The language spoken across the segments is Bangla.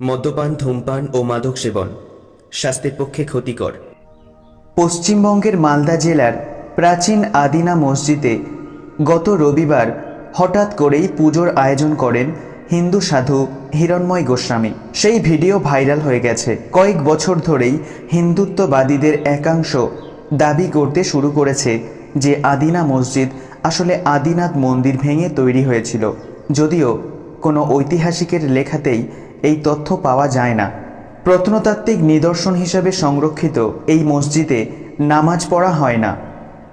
মদ্যপান, ধূমপান ও মাদক সেবন স্বাস্থ্যের পক্ষে ক্ষতিকর। পশ্চিমবঙ্গের মালদা জেলার প্রাচীন আদিনা মসজিদে গত রবিবার হঠাৎ করেই পুজোর আয়োজন করেন হিন্দু সাধু হিরণময় গোস্বামী। সেই ভিডিও ভাইরাল হয়ে গেছে। কয়েক বছর ধরেই হিন্দুত্ববাদীদের একাংশ দাবি করতে শুরু করেছে যে আদিনা মসজিদ আসলে আদিনাথ মন্দির ভেঙে তৈরি হয়েছিল। যদিও কোনো ঐতিহাসিকের লেখাতেই এই তথ্য পাওয়া যায় না। প্রত্নতাত্ত্বিক নিদর্শন হিসেবে সংরক্ষিত এই মসজিদে নামাজ পড়া হয় না।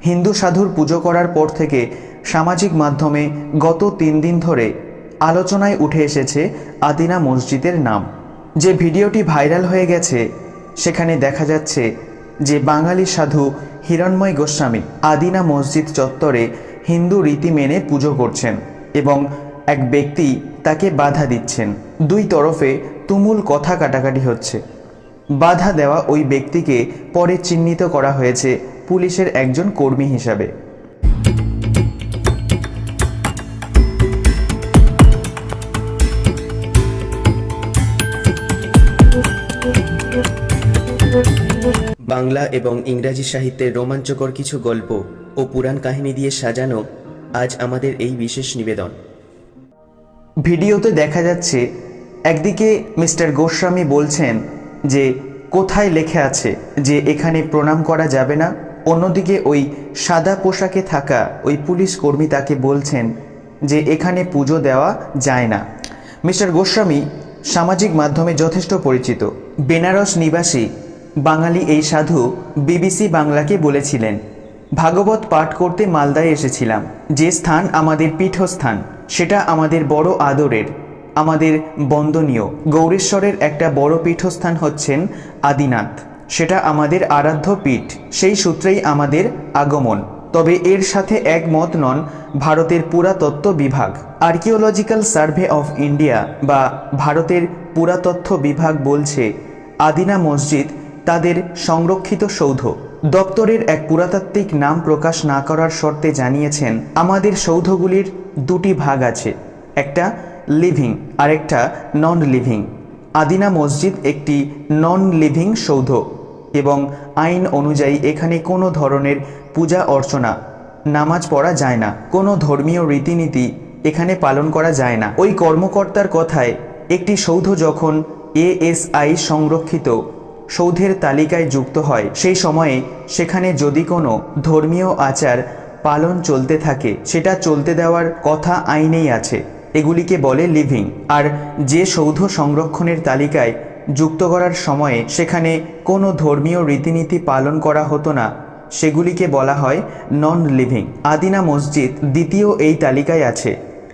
হিন্দু সাধুর পুজো করার পর থেকে সামাজিক মাধ্যমে গত তিন দিন ধরে আলোচনায় উঠে এসেছে আদিনা মসজিদের নাম। যে ভিডিওটি ভাইরাল হয়ে গেছে, সেখানে দেখা যাচ্ছে যে বাঙালি সাধু হিরণময় গোস্বামী আদিনা মসজিদ চত্বরে হিন্দু রীতি মেনে পুজো করছেন এবং এক ব্যক্তি তাকে বাধা দিচ্ছেন। দুই তরফে তুমুল কথা কাটাকাটি হচ্ছে। বাধা দেওয়া ওই ব্যক্তিকে পরে চিহ্নিত করা হয়েছে পুলিশের একজন কর্মী হিসাবে। বাংলা এবং ইংরাজি সাহিত্যের রোমাঞ্চকর কিছু গল্প ও পুরাণ কাহিনী দিয়ে সাজানো আজ আমাদের এই বিশেষ নিবেদন। ভিডিওতে দেখা যাচ্ছে, একদিকে মিস্টার গোস্বামী বলছেন যে, কোথায় লেখা আছে যে এখানে প্রণাম করা যাবে না, অন্যদিকে ওই সাদা পোশাকে থাকা ওই পুলিশ কর্মী তাকে বলছেন যে, এখানে পুজো দেওয়া যায় না। মিস্টার গোস্বামী সামাজিক মাধ্যমে যথেষ্ট পরিচিত। বেনারস নিবাসী বাঙালি এই সাধু বিবিসি বাংলাকে বলেছিলেন, ভাগবত পাঠ করতে মালদায় এসেছিলাম। যে স্থান আমাদের পীঠস্থান। সেটা আমাদের বড় আদরের, আমাদের বন্দনীয়। গৌরেশ্বরের একটা বড় পীঠস্থান হচ্ছেন আদিনাথ। সেটা আমাদের আরাধ্য পীঠ, সেই সূত্রেই আমাদের আগমন। তবে এর সাথে একমত নন ভারতের পুরাতত্ত্ব বিভাগ। আর্কিওলজিক্যাল সার্ভে অফ ইন্ডিয়া বা ভারতের পুরাতত্ত্ব বিভাগ বলছে, আদিনা মসজিদ তাদের সংরক্ষিত সৌধ। দপ্তরের এক পুরাতাত্ত্বিক নাম প্রকাশ না করার শর্তে জানিয়েছেন, আমাদের সৌধগুলির দুটি ভাগ আছে, একটা লিভিং আরেকটা নন লিভিং আদিনা মসজিদ একটি নন লিভিং সৌধ এবং আইন অনুযায়ী এখানে কোনো ধরনের পূজা অর্চনা, নামাজ পড়া যায় না, কোনো ধর্মীয় রীতিনীতি এখানে পালন করা যায় না। ওই কর্মকর্তার কথায়, একটি সৌধ যখন এএসআই সংরক্ষিত সৌধের তালিকায় যুক্ত হয়। সেই সময়ে সেখানে যদি কোনো ধর্মীয় আচার পালন চলতে থাকে, সেটা চলতে দেওয়ার কথা আইনেই আছে। এগুলিকে বলে লিভিং। আর যে সৌধ সংরক্ষণের তালিকায় যুক্ত করার সময়ে সেখানে কোনো ধর্মীয় রীতিনীতি পালন করা হতো না, সেগুলিকে বলা হয় নন লিভিং আদিনা মসজিদ দ্বিতীয় এই তালিকায় আছে।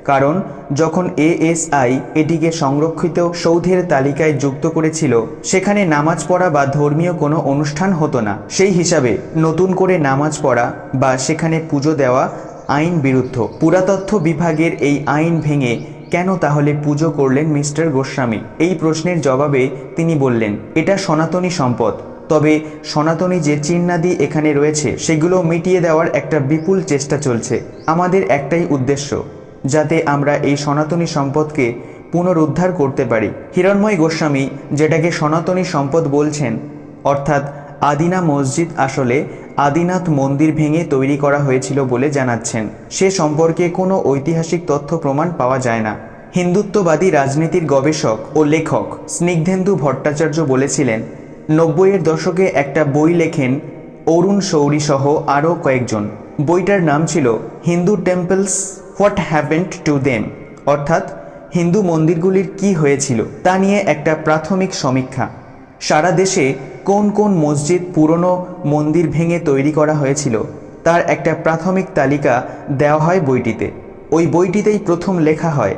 কারণ যখন এএসআই এটিকে সংরক্ষিত সৌধের তালিকায় যুক্ত করেছিল, সেখানে নামাজ পড়া বা ধর্মীয় কোনো অনুষ্ঠান হতো না। সেই হিসাবে নতুন করে নামাজ পড়া বা সেখানে পুজো দেওয়া আইন বিরুদ্ধ। পুরাতত্ত্ব বিভাগের এই আইন ভেঙে কেন তাহলে পুজো করলেন মিস্টার গোস্বামী? এই প্রশ্নের জবাবে তিনি বললেন, এটা সনাতনী সম্পদ। তবে সনাতনী যে চিহ্নাদি এখানে রয়েছে, সেগুলো মিটিয়ে দেওয়ার একটা বিপুল চেষ্টা চলছে। আমাদের একটাই উদ্দেশ্য। যাতে আমরা এই সনাতনী সম্পদকে পুনরুদ্ধার করতে পারি। হিরণময় গোস্বামী যেটাকে সনাতনী সম্পদ বলছেন, অর্থাৎ আদিনা মসজিদ আসলে আদিনাথ মন্দির ভেঙে তৈরি করা হয়েছিল বলে জানাচ্ছেন। সে সম্পর্কে কোনো ঐতিহাসিক তথ্য প্রমাণ পাওয়া যায় না। হিন্দুত্ববাদী রাজনীতির গবেষক ও লেখক স্নিগ্ধেন্দু ভট্টাচার্য বলেছিলেন, নব্বইয়ের দশকে একটা বই লেখেন অরুণ শৌরী সহ আরও কয়েকজন। বইটার নাম ছিল Hindu temples, what happened to them. অর্থাৎ হিন্দু মন্দিরগুলির কি হয়েছিল তা নিয়ে একটা প্রাথমিক সমীক্ষা। সারা দেশে কোন কোন মসজিদ পুরনো মন্দির ভেঙে তৈরি করা হয়েছিল তার একটা প্রাথমিক তালিকা দেওয়া হয় বইটিতে। ওই বইটিতেই প্রথম লেখা হয়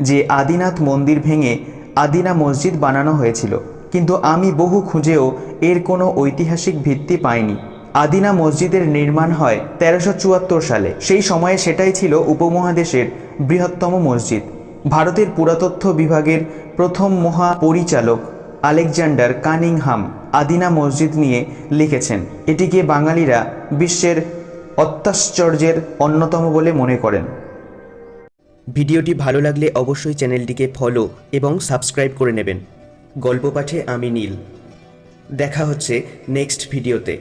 যে আদিনাথ মন্দির ভেঙে আদিনা মসজিদ বানানো হয়েছিল। কিন্তু আমি বহু খুঁজেও এর কোনো ঐতিহাসিক ভিত্তি পাইনি। আদিনা মসজিদের নির্মাণ হয় তেরোশো চুয়াত্তর সালে। সেই সময়ে সেটাই ছিল উপমহাদেশের বৃহত্তম মসজিদ। ভারতের পুরাতত্ত্ব বিভাগের প্রথম মহা পরিচালক আলেকজান্ডার কানিংহাম আদিনা মসজিদ নিয়ে লিখেছেন। এটিকে বাঙালিরা বিশ্বের অত্যাশ্চর্যের অন্যতম বলে মনে করেন। ভিডিওটি ভালো লাগলে অবশ্যই চ্যানেলটিকে ফলো এবং সাবস্ক্রাইব করে নেবেন। গল্প পাঠে আমি নীল। দেখা হচ্ছে নেক্সট ভিডিওতে।